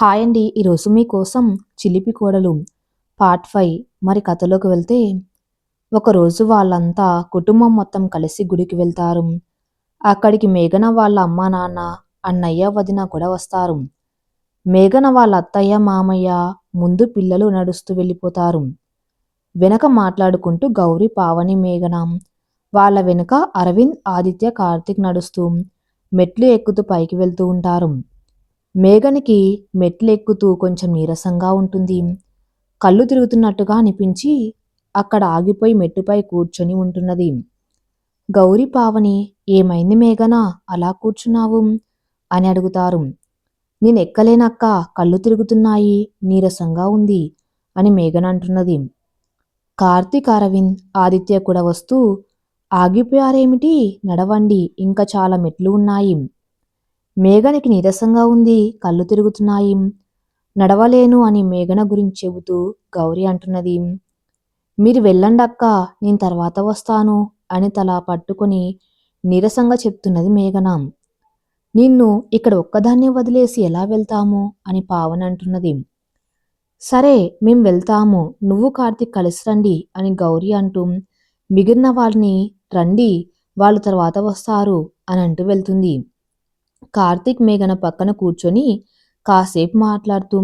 Hi అండి. ఈరోజు మీకోసం చిలిపి కోడలు పార్ట్ ఫైవ్ మరి కథలోకి వెళ్తే ఒకరోజు వాళ్ళంతా కుటుంబం మొత్తం కలిసి గుడికి వెళ్తారు. అక్కడికి మేఘన వాళ్ళ అమ్మ నాన్న అన్నయ్య వదిన కూడా వస్తారు. మేఘన వాళ్ళ అత్తయ్య మామయ్య ముందు పిల్లలు నడుస్తూ వెళ్ళిపోతారు. వెనక మాట్లాడుకుంటూ గౌరీ పావని మేఘన వాళ్ళ వెనుక అరవింద్ ఆదిత్య కార్తిక్ నడుస్తూ మెట్లు ఎక్కుతూ పైకి వెళ్తూ ఉంటారు. మేఘనికి మెట్లు ఎక్కుతూ కొంచెం నీరసంగా ఉంటుంది. కళ్ళు తిరుగుతున్నట్టుగా అనిపించి అక్కడ ఆగిపోయి మెట్టుపై కూర్చొని ఉంటున్నది. గౌరీ పావని ఏమైంది మేఘన? అలా కూర్చున్నావు? అని అడుగుతారు. నేను ఎక్కలేనక్క కళ్ళు తిరుగుతున్నాయి నీరసంగా ఉంది అని మేఘన అంటున్నది. కార్తీక్ అరవింద్ ఆదిత్య కూడా వస్తూ ఆగిపోయారేమిటి? నడవండి ఇంకా చాలా మెట్లు ఉన్నాయి మేఘనికి నీరసంగా ఉంది కళ్ళు తిరుగుతున్నాయి. నడవలేను అని మేఘన గురించి చెబుతూ గౌరీ అంటున్నది. మీరు వెళ్ళండి అక్క నేను తర్వాత వస్తాను అని తల పట్టుకొని నీరసంగా చెప్తున్నది మేఘన. నిన్ను ఇక్కడ ఒక్కదాన్నే వదిలేసి ఎలా వెళ్తాము అని పావన అంటున్నది. సరే మేం వెళ్తాము నువ్వు కార్తీక్ కలిసి రండి అని గౌరీ అంటూ మిగిలిన వాళ్ళని రండి వాళ్ళు తర్వాత వస్తారు అని అంటూ వెళ్తుంది. కార్తీక్ మేఘన పక్కన కూర్చొని కాసేపు మాట్లాడుతూ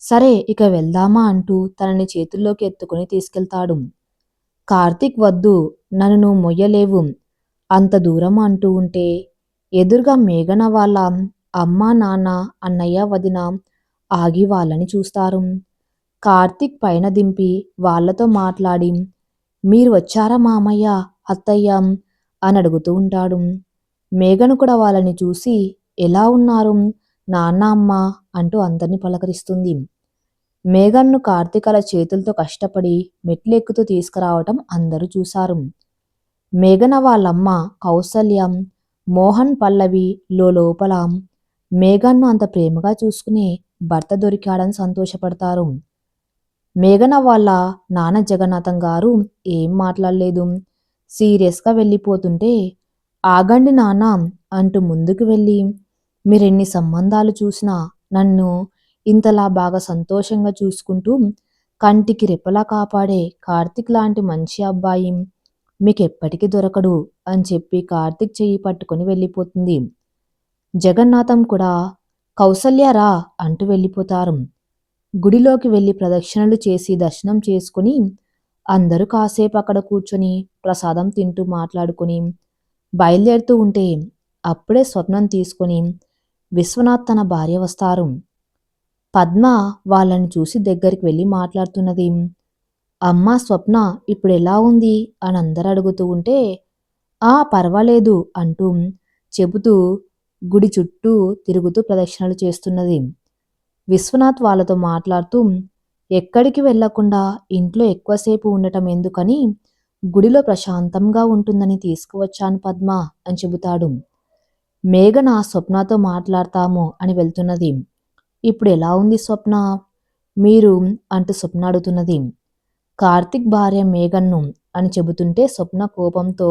సరే ఇక వెళ్దామా? అంటూ తనని చేతుల్లోకి ఎత్తుకుని తీసుకెళ్తాడు. కార్తీక్ వద్దు నన్ను నువ్వు మొయ్యలేవు. అంత దూరం అంటూ ఉంటే ఎదురుగా మేఘన వాళ్ళ అమ్మ నాన్న అన్నయ్య వదిన ఆగి వాళ్ళని చూస్తారు. కార్తీక్ పైన దింపి వాళ్ళతో మాట్లాడి మీరు వచ్చారా మామయ్య అత్తయ్య? అని అడుగుతూ ఉంటాడు. మేఘను కూడా వాళ్ళని చూసి ఎలా ఉన్నారు? నాన్న అమ్మ అంటూ అందరినీ పలకరిస్తుంది. మేఘన్ను కార్తీకల చేతులతో కష్టపడి మెట్లెక్కుతూ తీసుకురావటం అందరూ చూశారు. మేఘన వాళ్ళమ్మ కౌసల్యం మోహన్ పల్లవి లోపల మేఘన్ను అంత ప్రేమగా చూసుకుని భర్త దొరికాడని సంతోషపడతారు. మేఘన వాళ్ళ నాన్న జగన్నాథం గారు ఏం మాట్లాడలేదు. సీరియస్గా వెళ్ళిపోతుంటే ఆగండి నాన్న అంటూ ముందుకు వెళ్ళి మీరెన్ని సంబంధాలు చూసినా నన్ను ఇంతలా బాగా సంతోషంగా చూసుకుంటూ కంటికి రెప్పలా కాపాడే కార్తిక్ లాంటి మంచి అబ్బాయి మీకు ఎప్పటికీ దొరకడు అని చెప్పి కార్తిక్ చెయ్యి పట్టుకొని వెళ్ళిపోతుంది. జగన్నాథం కూడా కౌసల్యారా అంటూ వెళ్ళిపోతారు. గుడిలోకి వెళ్ళి ప్రదక్షిణలు చేసి దర్శనం చేసుకుని అందరూ కాసేపు అక్కడ కూర్చొని ప్రసాదం తింటూ మాట్లాడుకుని బయలుదేరుతూ ఉంటే అప్పుడే స్వప్నం తీసుకొని విశ్వనాథ్ తన భార్య వస్తారు. పద్మ వాళ్ళని చూసి దగ్గరికి వెళ్ళి మాట్లాడుతున్నది. అమ్మ స్వప్న ఇప్పుడు ఎలా ఉంది? అని అందరు అడుగుతూ ఉంటే ఆ పర్వాలేదు అంటూ చెబుతూ గుడి చుట్టూ తిరుగుతూ ప్రదక్షిణలు చేస్తున్నది. విశ్వనాథ్ వాళ్ళతో మాట్లాడుతూ ఎక్కడికి వెళ్ళకుండా ఇంట్లో ఎక్కువసేపు ఉండటం ఎందుకని గుడిలో ప్రశాంతంగా ఉంటుందని తీసుకువచ్చాను పద్మ అని చెబుతాడు. మేఘన స్వప్నతో మాట్లాడతాము అని వెళ్తున్నది. ఇప్పుడు ఎలా ఉంది స్వప్న? మీరు అంటూ స్వప్న అడుగుతున్నది. కార్తిక్ భార్య మేఘన్ను అని చెబుతుంటే స్వప్న కోపంతో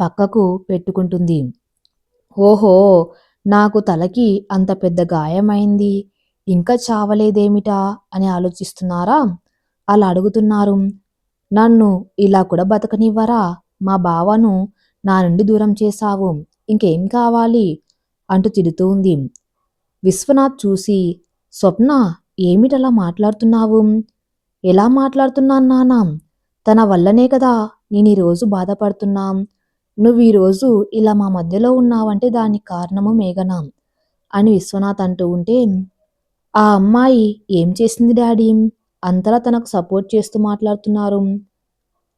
పక్కకు పెట్టుకుంటుంది. ఓహో నాకు తలకి అంత పెద్ద గాయమైంది. ఇంకా చావలేదేమిటా అని ఆలోచిస్తున్నారా? అలా అడుగుతున్నారు. నన్ను ఇలా కూడా బతకనివ్వరా? మా బావను నా నుండి దూరం చేశావు. ఇంకేం కావాలి? అంటూ తిడుతూ ఉంది. విశ్వనాథ్ చూసి స్వప్న ఏమిటలా మాట్లాడుతున్నావు? ఎలా మాట్లాడుతున్నాను నానా? తన వల్లనే కదా నేను ఈరోజు బాధపడుతున్నాం. నువ్వు ఈరోజు ఇలా మా మధ్యలో ఉన్నావంటే దానికి కారణము మేఘనా? అని విశ్వనాథ్ అంటూ ఉంటే ఆ అమ్మాయి ఏం చేసింది డాడీ? అంతలా తనకు సపోర్ట్ చేస్తూ మాట్లాడుతున్నారు.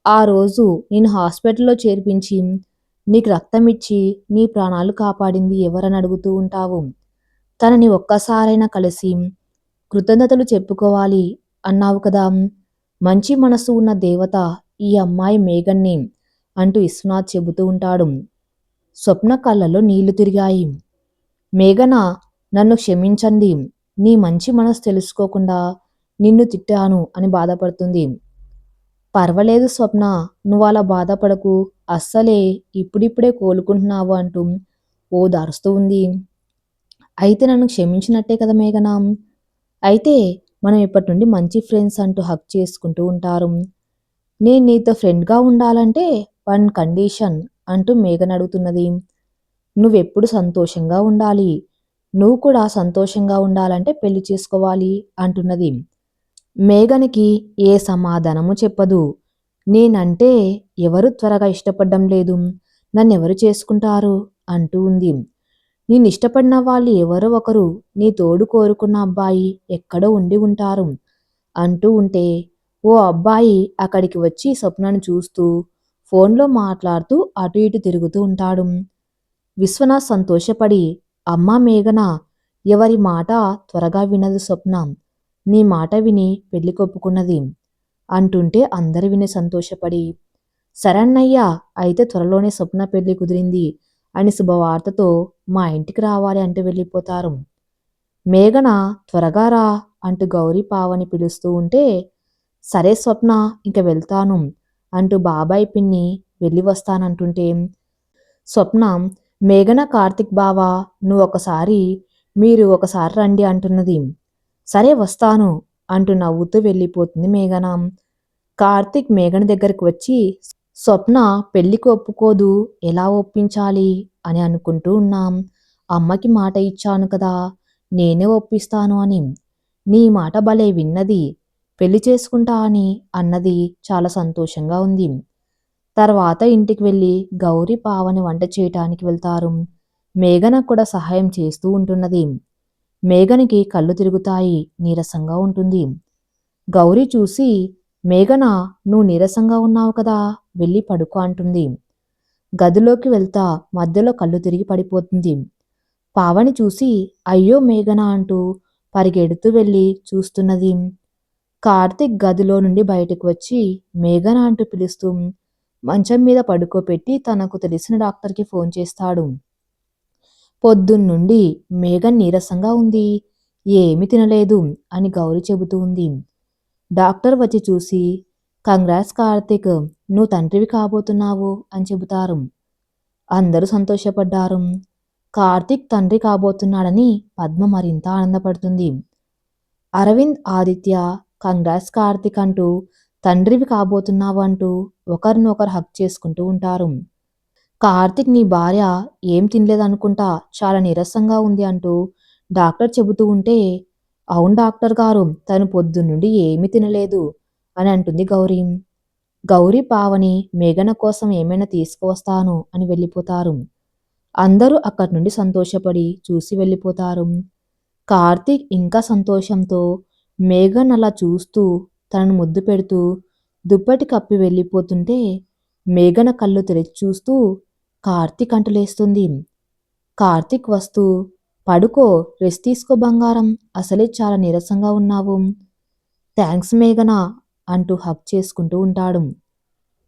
ఆ రోజు నేను హాస్పిటల్లో చేర్పించి నీకు రక్తం ఇచ్చి నీ ప్రాణాలు కాపాడింది ఎవరని అడుగుతూ ఉంటావు. తనని ఒక్కసారైనా కలిసి కృతజ్ఞతలు చెప్పుకోవాలి అన్నావు కదా. మంచి మనసు ఉన్న దేవత ఈ అమ్మాయి మేఘన్ని అంటూ విశ్వనాథ్ చెబుతూ ఉంటాడు. స్వప్న కళ్ళలో నీళ్ళు తిరిగాయి. మేఘన నన్ను క్షమించండి. నీ మంచి మనసు తెలుసుకోకుండా నిన్ను తిట్టాను అని బాధపడుతుంది. పర్వాలేదు స్వప్న నువ్వు అలా బాధపడకు. అస్సలే ఇప్పుడిప్పుడే కోలుకుంటున్నావు అంటూ ఓ దారుస్తూ ఉంది. అయితే నన్ను క్షమించినట్టే కదా మేఘనా? అయితే మనం ఇప్పటి నుండి మంచి ఫ్రెండ్స్ అంటూ హక్ చేసుకుంటూ ఉంటారు. నేను నీతో ఫ్రెండ్గా ఉండాలంటే వన్ కండిషన్ అంటూ మేఘన్ అడుగుతున్నది. నువ్వెప్పుడు సంతోషంగా ఉండాలి? నువ్వు కూడా సంతోషంగా ఉండాలంటే పెళ్ళి చేసుకోవాలి అంటున్నది. మేఘనికి ఏ సమాధానము చెప్పదు. నేనంటే ఎవరు త్వరగా ఇష్టపడడం లేదు. నన్నెవరు చేసుకుంటారు? అంటూ ఉంది. నేను ఇష్టపడిన వాళ్ళు ఎవరో ఒకరు నీ తోడు కోరుకున్న అబ్బాయి ఎక్కడో ఉండి ఉంటారు. అంటూ ఉంటే ఓ అబ్బాయి అక్కడికి వచ్చి స్వప్నను చూస్తూ ఫోన్లో మాట్లాడుతూ అటు ఇటు తిరుగుతూ ఉంటాడు. విశ్వనాథ్ సంతోషపడి అమ్మా మేఘన ఎవరి మాట త్వరగా వినదు స్వప్నం. నీ మాట విని పెళ్ళి కొప్పుకున్నది. అంటుంటే అందరు విని సంతోషపడి సరన్నయ్యా అయితే త్వరలోనే స్వప్న పెళ్ళి కుదిరింది అని శుభవార్తతో మా ఇంటికి రావాలి అంటూ వెళ్ళిపోతారు. మేఘన త్వరగా రా అంటూ గౌరీ పావని పిలుస్తూ ఉంటే సరే స్వప్న ఇంక వెళ్తాను అంటూ బాబాయ్ పిన్ని వెళ్ళి వస్తానంటుంటే స్వప్న మేఘన కార్తిక్ బావా నువ్వు ఒకసారి మీరు ఒకసారి రండి అంటున్నది. సరే వస్తాను అంటూ నవ్వుతూ వెళ్ళిపోతుంది మేఘన. కార్తిక్ మేఘన దగ్గరికి వచ్చి స్వప్న పెళ్ళికి ఒప్పుకోదు ఎలా ఒప్పించాలి అని అనుకుంటూ ఉన్నాం. అమ్మకి మాట ఇచ్చాను కదా నేనే ఒప్పిస్తాను అని. నీ మాట భలే విన్నది పెళ్ళి చేసుకుంటా అని అన్నది చాలా సంతోషంగా ఉంది. తర్వాత ఇంటికి వెళ్ళి గౌరీ పావని వంట చేయటానికి వెళ్తారు. మేఘన కూడా సహాయం చేస్తూ ఉంటున్నది. మేఘనికి కళ్ళు తిరుగుతాయి నీరసంగా ఉంటుంది. గౌరీ చూసి మేఘన నువ్వు నీరసంగా ఉన్నావు కదా వెళ్ళి పడుకో అంటుంది. గదిలోకి వెళ్తా మధ్యలో కళ్ళు తిరిగి పడిపోతుంది. పావని చూసి అయ్యో మేఘన అంటూ పరిగెడుతూ వెళ్ళి చూస్తున్నది. కార్తిక్ గదిలో నుండి బయటకు వచ్చి మేఘన అంటూ పిలుస్తూ మంచం మీద పడుకోపెట్టి తనకు తెలిసిన డాక్టర్కి ఫోన్ చేస్తాడు. పొద్దున్నుండి మేఘన్ నీరసంగా ఉంది. ఏమి తినలేదు అని గౌరీ చెబుతూ ఉంది. డాక్టర్ వచ్చి చూసి కంగ్రాట్స్ కార్తిక్ నువ్వు తండ్రివి కాబోతున్నావు అని చెబుతారు. అందరూ సంతోషపడ్డారు. కార్తిక్ తండ్రి కాబోతున్నాడని పద్మ మరింత ఆనందపడుతుంది. అరవింద్ ఆదిత్య కంగ్రాట్స్ కార్తిక్ అంటూ తండ్రివి కాబోతున్నావు అంటూ ఒకరినొకరు హక్ చేసుకుంటూ ఉంటారు. కార్తిక్ నీ భార్య ఏం తినలేదనుకుంటా చాలా నీరసంగా ఉంది అంటూ డాక్టర్ చెబుతూ ఉంటే అవును డాక్టర్ గారు తను పొద్దున్నుండి ఏమీ తినలేదు అని అంటుంది గౌరీ. గౌరీ పావని మేఘన కోసం ఏమైనా తీసుకువస్తాను అని వెళ్ళిపోతారు. అందరూ అక్కడి నుండి సంతోషపడి చూసి వెళ్ళిపోతారు. కార్తీక్ ఇంకా సంతోషంతో మేఘన్ అలా చూస్తూ తనను ముద్దు పెడుతూ దుప్పటి కప్పి వెళ్ళిపోతుంటే మేఘన కళ్ళు తెరిచి చూస్తూ కార్తీక్ అంటలేస్తుంది. కార్తీక్ వస్తూ పడుకో రెస్ట్ తీసుకో బంగారం అసలే చాలా నీరసంగా ఉన్నావు. థ్యాంక్స్ మేఘన? అంటూ హక్ చేసుకుంటూ ఉంటాడు.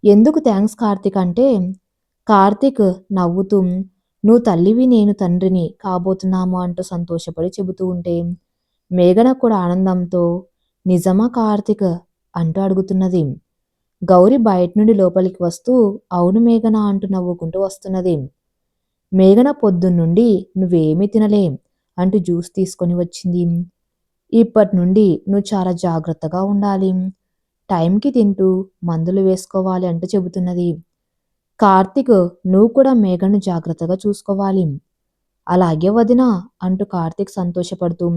ఎందుకు థ్యాంక్స్ కార్తీక్ అంటే కార్తీక్ నవ్వుతూ నువ్వు తల్లివి నేను తండ్రిని కాబోతున్నాము అంటూ సంతోషపడి చెబుతూ ఉంటే మేఘన కూడా ఆనందంతో నిజమా కార్తీక్? అంటూ అడుగుతున్నది. గౌరి బయట నుండి లోపలికి వస్తూ అవును మేఘన అంటూ నవ్వుకుంటూ వస్తున్నది. మేఘన పొద్దున్నుండి నువ్వేమీ తినలేం అంటూ జ్యూస్ తీసుకొని వచ్చింది. ఇప్పటి నుండి నువ్వు చాలా జాగ్రత్తగా ఉండాలి. టైంకి తింటూ మందులు వేసుకోవాలి అంటూ చెబుతున్నది. కార్తిక్ నువ్వు కూడా మేఘను జాగ్రత్తగా చూసుకోవాలి. అలాగే వదినా అంటూ కార్తిక్ సంతోషపడుతూ.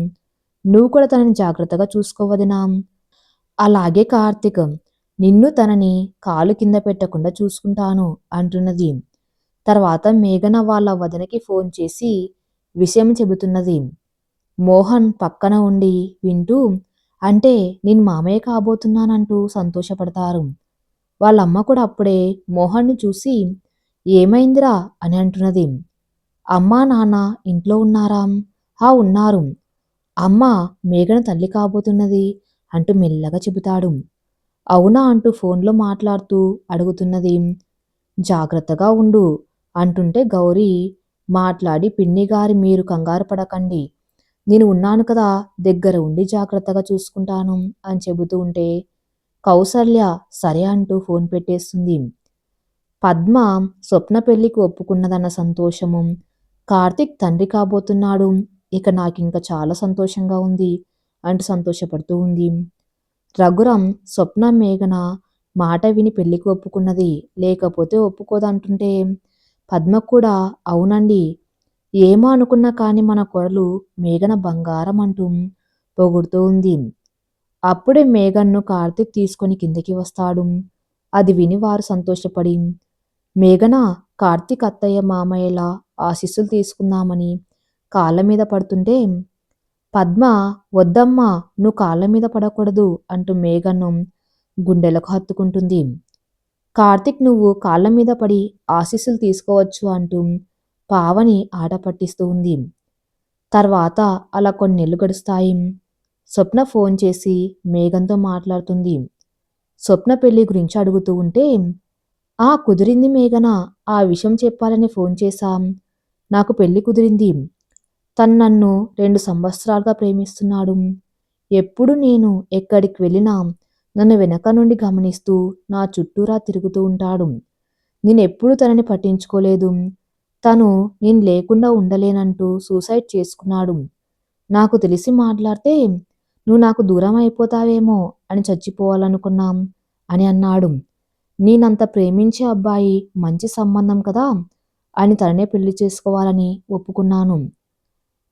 నువ్వు కూడా తనని జాగ్రత్తగా చూసుకోవదినా అలాగే కార్తిక్ నిన్ను తనని కాలు కింద పెట్టకుండా చూసుకుంటాను అంటున్నది. తర్వాత మేఘన వాళ్ళ వదనకి ఫోన్ చేసి విషయం చెబుతున్నది. మోహన్ పక్కన ఉండి వింటూ అంటే నేను మామయ్య కాబోతున్నానంటూ సంతోషపడతారు. వాళ్ళమ్మ కూడా అప్పుడే మోహన్ను చూసి ఏమైందిరా అని అంటున్నది. అమ్మా నాన్న ఇంట్లో ఉన్నారా? ఆ ఉన్నారు. అమ్మ మేఘన తల్లి కాబోతున్నది అంటూ మెల్లగా చెబుతాడు. అవునా అంటూ ఫోన్లో మాట్లాడుతూ అడుగుతున్నది? జాగ్రత్తగా ఉండు అంటుంటే గౌరీ మాట్లాడి పిన్నిగారి మీరు కంగారు పడకండి. నేను ఉన్నాను కదా దగ్గర ఉండి జాగ్రత్తగా చూసుకుంటాను అని చెబుతూ ఉంటే కౌసల్య సరే అంటూ ఫోన్ పెట్టేస్తుంది. పద్మ స్వప్న పెళ్ళికి ఒప్పుకున్నదన్న సంతోషము. కార్తిక్ తండ్రి కాబోతున్నాడు. ఇక నాకింక చాలా సంతోషంగా ఉంది అంటూ సంతోషపడుతూ ఉంది. రఘురాం స్వప్న మేఘన మాట విని పెళ్ళికి ఒప్పుకున్నది. లేకపోతే ఒప్పుకోదంటుంటే? పద్మ కూడా అవునండి. ఏమో అనుకున్నా కానీ మన కొడలు మేఘన బంగారం అంటూ పొగుడుతూ ఉంది. అప్పుడే మేఘన్ను కార్తిక్ తీసుకొని కిందకి వస్తాడు. అది విని వారు సంతోషపడి మేఘన కార్తిక్ అత్తయ్య మామయ్యలా ఆశీస్సులు తీసుకుందామని కాళ్ళ మీద పడుతుంటే పద్మ వద్దమ్మా నువ్వు కాళ్ళ మీద పడకూడదు అంటూ మేఘన్ను గుండెలకు హత్తుకుంటుంది. కార్తిక్ నువ్వు కాళ్ళ మీద పడి ఆశీస్సులు తీసుకోవచ్చు అంటూ పావని ఆట పట్టిస్తూ ఉంది. తర్వాత అలా కొన్ని నెలలు గడుస్తాయి. స్వప్న ఫోన్ చేసి మేఘంతో మాట్లాడుతుంది. స్వప్న పెళ్ళి గురించి అడుగుతూ ఉంటే ఆ కుదిరింది మేఘన? ఆ విషయం చెప్పాలని ఫోన్ చేశాం. నాకు పెళ్ళి కుదిరింది. తను నన్ను రెండు సంవత్సరాలుగా ప్రేమిస్తున్నాడు. ఎప్పుడు నేను ఎక్కడికి వెళ్ళినా నన్ను వెనక నుండి గమనిస్తూ నా చుట్టూరా తిరుగుతూ ఉంటాడు. నేను ఎప్పుడు తనని పట్టించుకోలేదు. తను నేను లేకుండా ఉండలేనంటూ సూసైడ్ చేసుకున్నాడు. నాకు తెలిసి మాట్లాడితే నువ్వు నాకు దూరం అయిపోతావేమో అని చచ్చిపోవాలనుకున్నాం అని అన్నాడు. నేనంత ప్రేమించే అబ్బాయి మంచి సంబంధం కదా అని తననే పెళ్ళి చేసుకోవాలని ఒప్పుకున్నాను.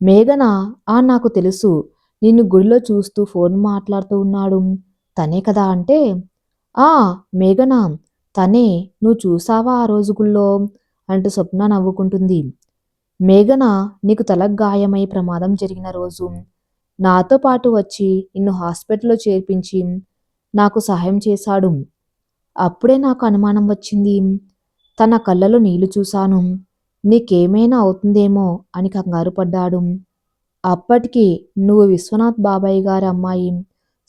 మేఘన ఆ నాకు తెలుసు. నిన్ను గుడిలో చూస్తూ ఫోన్ మాట్లాడుతూ ఉన్నాడు. తనే కదా అంటే? ఆ మేఘన తనే. నువ్వు చూసావా ఆ రోజుగుల్లో అంటూ స్వప్న నవ్వుకుంటుంది. మేఘన నీకు తలకు గాయమై ప్రమాదం జరిగిన రోజు. నాతో పాటు వచ్చి నిన్ను హాస్పిటల్లో చేర్పించి నాకు సహాయం చేశాడు. అప్పుడే నాకు అనుమానం వచ్చింది. తన కళ్ళలో నీళ్ళు చూశాను. నీకేమైనా అవుతుందేమో అని కంగారు పడ్డాడు. అప్పటికి నువ్వు విశ్వనాథ్ బాబాయ్ గారి అమ్మాయి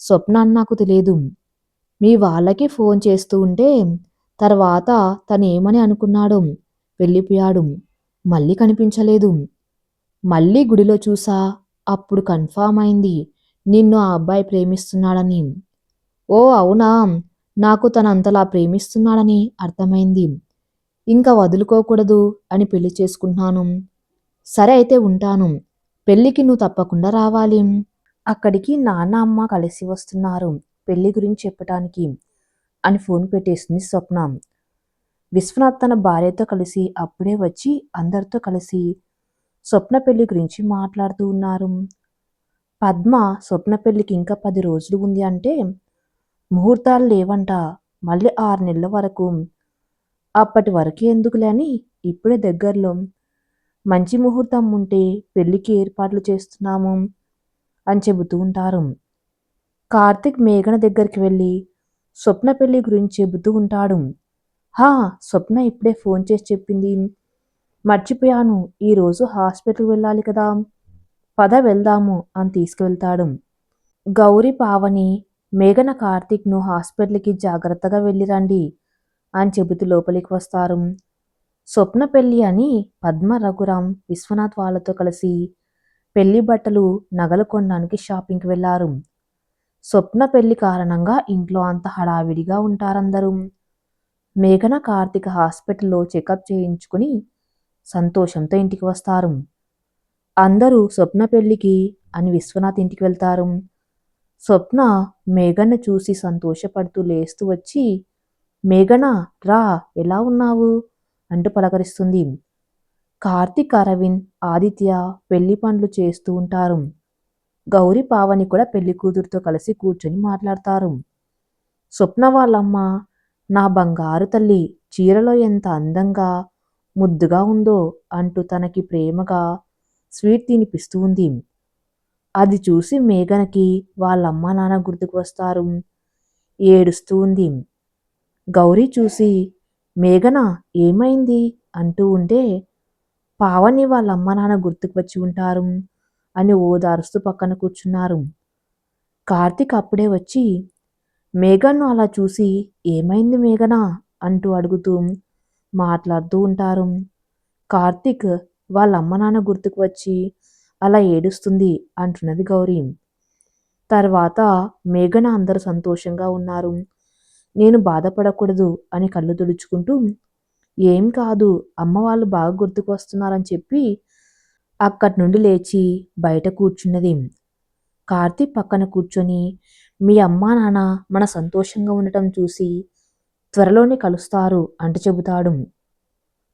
స్వప్న అని నాకు తెలియదు. మీ వాళ్ళకి ఫోన్ చేస్తూ ఉంటే తర్వాత తను ఏమని అనుకున్నాడు? వెళ్ళిపోయాడు. మళ్ళీ కనిపించలేదు. మళ్ళీ గుడిలో చూసా. అప్పుడు కన్ఫామ్ అయింది. నిన్ను ఆ అబ్బాయి ప్రేమిస్తున్నాడని. ఓ అవునా? నాకు తనంతలా ప్రేమిస్తున్నాడని అర్థమైంది. ఇంకా వదులుకోకూడదు అని పెళ్ళి చేసుకుంటున్నాను. సరే అయితే ఉంటాను. పెళ్ళికి నువ్వు తప్పకుండా రావాలి. అక్కడికి నాన్న అమ్మ కలిసి వస్తున్నారు పెళ్ళి గురించి చెప్పటానికి అని ఫోన్ పెట్టేసింది స్వప్న. విశ్వనాథ్ తన భార్యతో కలిసి అప్పుడే వచ్చి అందరితో కలిసి స్వప్న పెళ్ళి గురించి మాట్లాడుతూ ఉన్నారు. పద్మ స్వప్న పెళ్ళికి ఇంకా పది రోజులు ఉంది అంటే ముహూర్తాలు లేవంట. మళ్ళీ ఆరు నెలల వరకు అప్పటి వరకు ఎందుకులేని ఇప్పుడే దగ్గరలో మంచి ముహూర్తం ఉంటే పెళ్ళికి ఏర్పాట్లు చేస్తున్నాము అని చెబుతూ ఉంటారు. కార్తిక్ మేఘన దగ్గరికి వెళ్ళి స్వప్న పెళ్ళి గురించి చెబుతూ ఉంటాడు. హా స్వప్న ఇప్పుడే ఫోన్ చేసి చెప్పింది. మర్చిపోయాను ఈరోజు హాస్పిటల్కి వెళ్ళాలి కదా. పద వెళ్దాము అని తీసుకువెళ్తాడు. గౌరీ పావని మేఘన కార్తిక్ను హాస్పిటల్కి జాగ్రత్తగా వెళ్ళిరండి. అని చెబుతూ లోపలికి వస్తారు. స్వప్న పెళ్ళి అని పద్మ రఘురాం విశ్వనాథ్ వాళ్ళతో కలిసి పెళ్ళి బట్టలు నగలు కొనడానికి షాపింగ్కి వెళ్ళారు స్వప్న పెళ్ళి కారణంగా ఇంట్లో అంత హడావిడిగా ఉంటారందరూ. మేఘన కార్తిక హాస్పిటల్లో చెకప్ చేయించుకుని సంతోషంతో ఇంటికి వస్తారు. అందరూ స్వప్న పెళ్ళికి అని విశ్వనాథ్ ఇంటికి వెళ్తారు. స్వప్న మేఘన్ను చూసి సంతోషపడుతూ లేస్తూ వచ్చి మేఘన రా ఎలా ఉన్నావు? అంటూ పలకరిస్తుంది. కార్తిక్ అరవింద్ ఆదిత్య పెళ్ళి పనులు చేస్తూ ఉంటారు. గౌరీ పావని కూడా పెళ్ళి కూతురుతో కలిసి కూర్చొని మాట్లాడతారు. స్వప్న వాళ్ళమ్మ నా బంగారు తల్లి చీరలో ఎంత అందంగా ముద్దుగా ఉందో అంటూ తనకి ప్రేమగా స్వీట్ తినిపిస్తూ ఉంది. అది చూసి మేఘనకి వాళ్ళమ్మ నాన్న గుర్తుకు వస్తారు. ఏడుస్తూ ఉంది. గౌరీ చూసి మేఘన ఏమైంది? అంటూ ఉంటే పావని వాళ్ళ అమ్మ నాన్న గుర్తుకు వచ్చి ఉంటారు అని ఓదారుస్తూ పక్కన కూర్చున్నారు. కార్తీక్ అప్పుడే వచ్చి మేఘన్ను అలా చూసి ఏమైంది మేఘన? అంటూ అడుగుతూ మాట్లాడుతూ ఉంటారు. కార్తీక్ వాళ్ళ అమ్మ నాన్న గుర్తుకు వచ్చి అలా ఏడుస్తుంది అంటున్నది గౌరీ. తర్వాత మేఘన అందరు సంతోషంగా ఉన్నారు. నేను బాధపడకూడదు అని కళ్ళు తుడుచుకుంటూ ఏం కాదు అమ్మ వాళ్ళు బాగా గుర్తుకు వస్తున్నారని చెప్పి అక్కడి నుండి లేచి బయట కూర్చున్నది. కార్తీక్ పక్కన కూర్చొని మీ అమ్మా నాన్న మన సంతోషంగా ఉండటం చూసి త్వరలోనే కలుస్తారు అంటూ చెబుతాడు.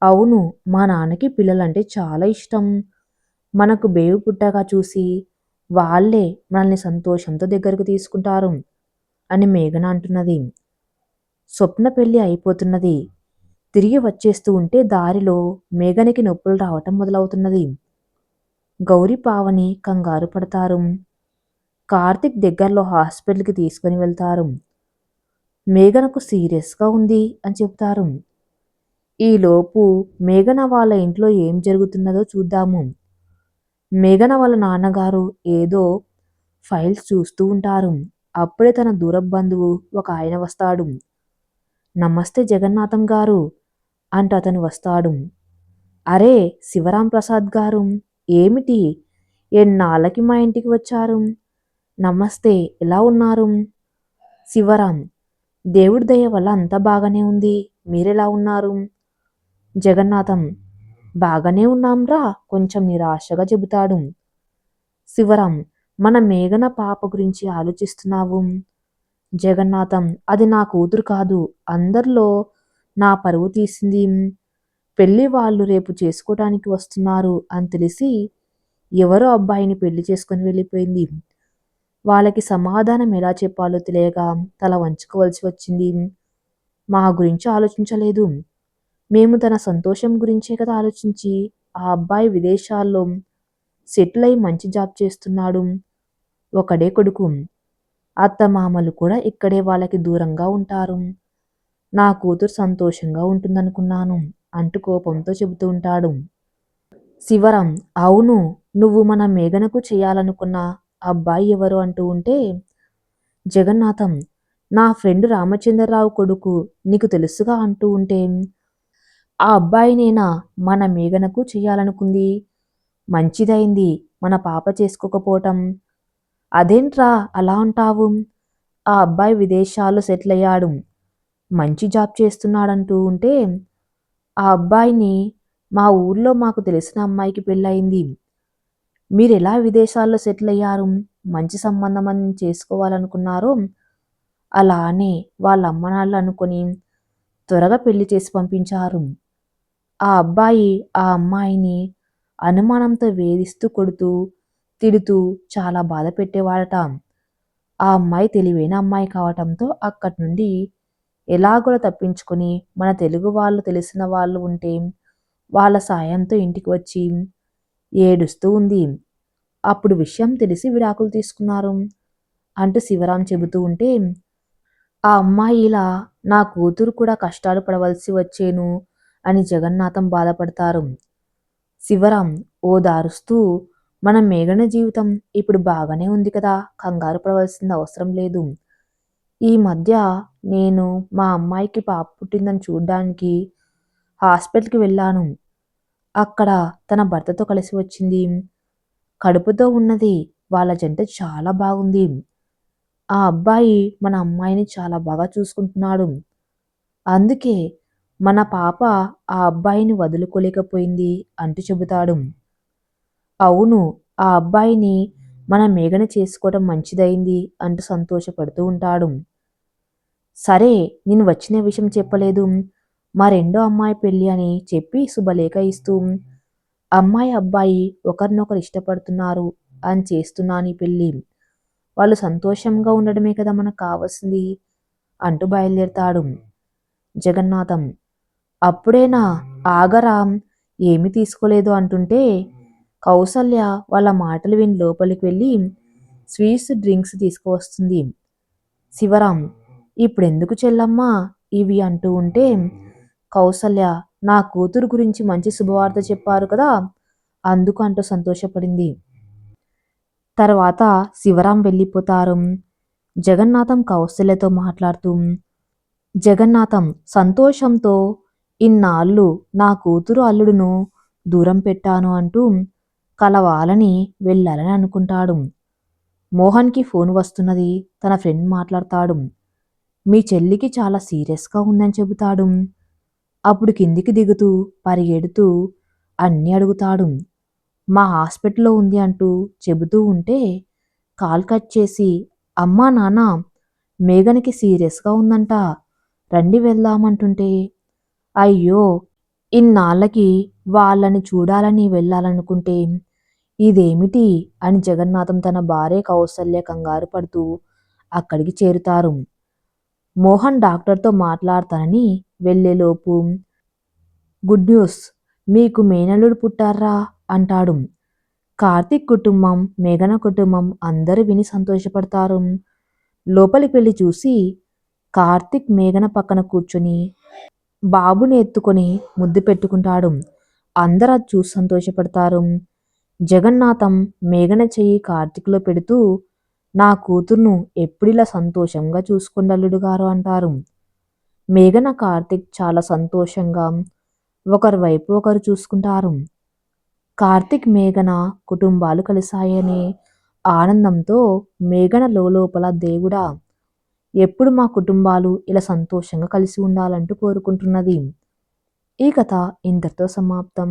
అవును మా నాన్నకి పిల్లలంటే చాలా ఇష్టం. మనకు బేవి పుట్టగా చూసి వాళ్ళే మనల్ని సంతోషంతో దగ్గరకు తీసుకుంటారు అని మేఘన అంటున్నది. స్వప్న పెళ్ళి అయిపోతున్నది. తిరిగి వచ్చేస్తూ ఉంటే దారిలో మేఘనికి నొప్పులు రావటం మొదలవుతున్నది. గౌరీ పావని కంగారు పడతారు. కార్తిక్ దగ్గరలో హాస్పిటల్కి తీసుకుని వెళ్తారు. మేఘనకు సీరియస్గా ఉంది అని చెప్తారు. ఈలోపు మేఘన వాళ్ళ ఇంట్లో ఏం జరుగుతున్నదో చూద్దాము. మేఘన వాళ్ళ నాన్నగారు ఏదో ఫైల్స్ చూస్తూ ఉంటారు. అప్పుడే తన దూర బంధువు ఒక ఆయన వస్తాడు. నమస్తే జగన్నాథం గారు అంటూ అతను వస్తాడు. అరే శివరాం ప్రసాద్ గారు ఏమిటి? ఎన్నాళ్ళకి మా ఇంటికి వచ్చారు? నమస్తే ఎలా ఉన్నారు? శివరాం దేవుడి దయ వల్ల అంతా బాగానే ఉంది. మీరెలా ఉన్నారు? జగన్నాథం బాగానే ఉన్నాంరా కొంచెం నిరాశగా చెబుతాడు. శివరాం మన మేఘన పాప గురించి ఆలోచిస్తున్నావు? జగన్నాథం అది నా కూతురు కాదు. అందరిలో నా పరువు తీసింది. పెళ్ళి వాళ్ళు రేపు చేసుకోవడానికి వస్తున్నారు అని తెలిసి ఎవరో అబ్బాయిని పెళ్ళి చేసుకుని వెళ్ళిపోయింది. వాళ్ళకి సమాధానం ఎలా చెప్పాలో తెలియక తల వంచుకోవలసి వచ్చింది. మా గురించి ఆలోచించలేదు. మేము తన సంతోషం గురించే కదా ఆలోచించి ఆ అబ్బాయి విదేశాల్లో సెటిల్ అయి మంచి జాబ్ చేస్తున్నాడు. ఒకడే కొడుకు. అత్తమామలు కూడా ఇక్కడే వాళ్ళకి దూరంగా ఉంటారు. నా కూతురు సంతోషంగా ఉంటుందనుకున్నాను అంటూ కోపంతో చెబుతూ ఉంటాడు. శివరాం అవును నువ్వు మన మేఘనకు చేయాలనుకున్న అబ్బాయి ఎవరు అంటూ ఉంటే జగన్నాథం నా ఫ్రెండ్ రామచంద్రరావు కొడుకు నీకు తెలుసుగా అంటూ ఉంటే ఆ అబ్బాయినేనా మన మేఘనకు చేయాలనుకుంది? మంచిదైంది మన పాప చేసుకోకపోవటం అదేంట్రా అలా అంటావు? ఆ అబ్బాయి విదేశాల్లో సెటిల్ అయ్యాడు. మంచి జాబ్ చేస్తున్నాడంటూ ఉంటే ఆ అబ్బాయిని మా ఊర్లో మాకు తెలిసిన అమ్మాయికి పెళ్ళయింది. మీరు ఎలా విదేశాల్లో సెటిల్ అయ్యారు? మంచి సంబంధం అని చేసుకోవాలనుకున్నారో అలానే వాళ్ళ అమ్మనాళ్ళు అనుకొని త్వరగా పెళ్ళి చేసి పంపించారు. ఆ అబ్బాయి ఆ అమ్మాయిని అనుమానంతో వేధిస్తూ కొడుతూ తిడుతూ చాలా బాధ పెట్టేవాడట. ఆ అమ్మాయి తెలివైన అమ్మాయి కావటంతో అక్కడి నుండి ఎలా కూడా తప్పించుకొని మన తెలుగు వాళ్ళు తెలిసిన వాళ్ళు ఉంటే వాళ్ళ సాయంతో ఇంటికి వచ్చి ఏడుస్తూ ఉంది. అప్పుడు విషయం తెలిసి విడాకులు తీసుకున్నారు అంటూ శివరాం చెబుతూ ఉంటే ఆ అమ్మాయి ఇలా నా కూతురు కూడా కష్టాలు పడవలసి వచ్చేను అని జగన్నాథం బాధపడతారు. శివరాం ఓదారుస్తూ మన మేఘన జీవితం ఇప్పుడు బాగానే ఉంది కదా. కంగారు పడవలసిన అవసరం లేదు. ఈ మధ్య నేను మా అమ్మాయికి పాప పుట్టిందని చూడడానికి హాస్పిటల్కి వెళ్ళాను. అక్కడ తన భర్తతో కలిసి వచ్చింది. కడుపుతో ఉన్నది. వాళ్ళ జంట చాలా బాగుంది. ఆ అబ్బాయి మన అమ్మాయిని చాలా బాగా చూసుకుంటున్నాడు. అందుకే మన పాప ఆ అబ్బాయిని వదులుకోలేకపోయింది అంటూ చెబుతాడు. అవును ఆ అబ్బాయిని మన మేఘన చేసుకోవడం మంచిదైంది అంటూ సంతోషపడుతూ ఉంటాడు. సరే నేను వచ్చిన విషయం చెప్పలేదు. మా రెండో అమ్మాయి పెళ్ళి అని చెప్పి శుభలేఖ ఇస్తూ అమ్మాయి అబ్బాయి ఒకరినొకరు ఇష్టపడుతున్నారు అని చేస్తున్నాను ఈ పెళ్ళి. వాళ్ళు సంతోషంగా ఉండడమే కదా మనకు కావాల్సింది అంటూ బయలుదేరతాడు జగన్నాథం. అప్పుడేనా? ఆగరా? ఏమి తీసుకోలేదు అంటుంటే కౌసల్య వాళ్ళ మాటలు విని లోపలికి వెళ్ళి స్వీట్స్ డ్రింక్స్ తీసుకువస్తుంది. శివరాం ఇప్పుడెందుకు చెల్లమ్మా ఇవి? అంటూ ఉంటే కౌసల్య నా కూతురు గురించి మంచి శుభవార్త చెప్పారు కదా అందుకు అంటూ సంతోషపడింది. తర్వాత శివరాం వెళ్ళిపోతారు. జగన్నాథం కౌశల్యతో మాట్లాడుతూ జగన్నాథం సంతోషంతో ఇన్నాళ్ళు నా కూతురు అల్లుడును దూరం పెట్టాను అంటూ కలవాలని వెళ్ళాలని అనుకుంటాడు. మోహన్కి ఫోన్ వస్తున్నది. తన ఫ్రెండ్ మాట్లాడతాడు. మీ చెల్లికి చాలా సీరియస్గా ఉందని చెబుతాడు. అప్పుడు కిందికి దిగుతూ పరిగెడుతూ అన్నీ అడుగుతాడు. మా హాస్పిటల్లో ఉంది అంటూ చెబుతూ ఉంటే కాల్ కట్ చేసి అమ్మా నాన్న మేఘనకి సీరియస్గా ఉందంట. రండి వెళ్దామంటుంటే అయ్యో ఇన్నాళ్ళకి వాళ్ళని చూడాలని వెళ్ళాలనుకుంటే ఇదేమిటి? అని జగన్నాథం తన భార్య కౌసల్య కంగారు పడుతూ అక్కడికి చేరుతారు. మోహన్ డాక్టర్తో మాట్లాడతానని వెళ్ళేలోపు గుడ్ న్యూస్. మీకు మేనల్లుడు పుట్టారా అంటాడు. కార్తీక్ కుటుంబం మేఘన కుటుంబం అందరూ విని సంతోషపడతారు. లోపలికి వెళ్ళి చూసి కార్తిక్ మేఘన పక్కన కూర్చుని బాబుని ఎత్తుకొని ముద్దు పెట్టుకుంటాడు. అందరూ అది చూసి సంతోషపడతారు. జగన్నాథం మేఘన చెయ్యి కార్తీక్లో పెడుతూ నా కూతుర్ను ఎప్పుడిలా సంతోషంగా చూసుకోండి అల్లుడు గారు అంటారు. మేఘన కార్తిక్ చాలా సంతోషంగా ఒకరి వైపు ఒకరు చూసుకుంటారు. కార్తిక్ మేఘన కుటుంబాలు కలిశాయనే ఆనందంతో మేఘన లోపల దేవుడా ఎప్పుడు మా కుటుంబాలు ఇలా సంతోషంగా కలిసి ఉండాలంటూ కోరుకుంటున్నది. ఈ కథ ఇంతటితో సమాప్తం.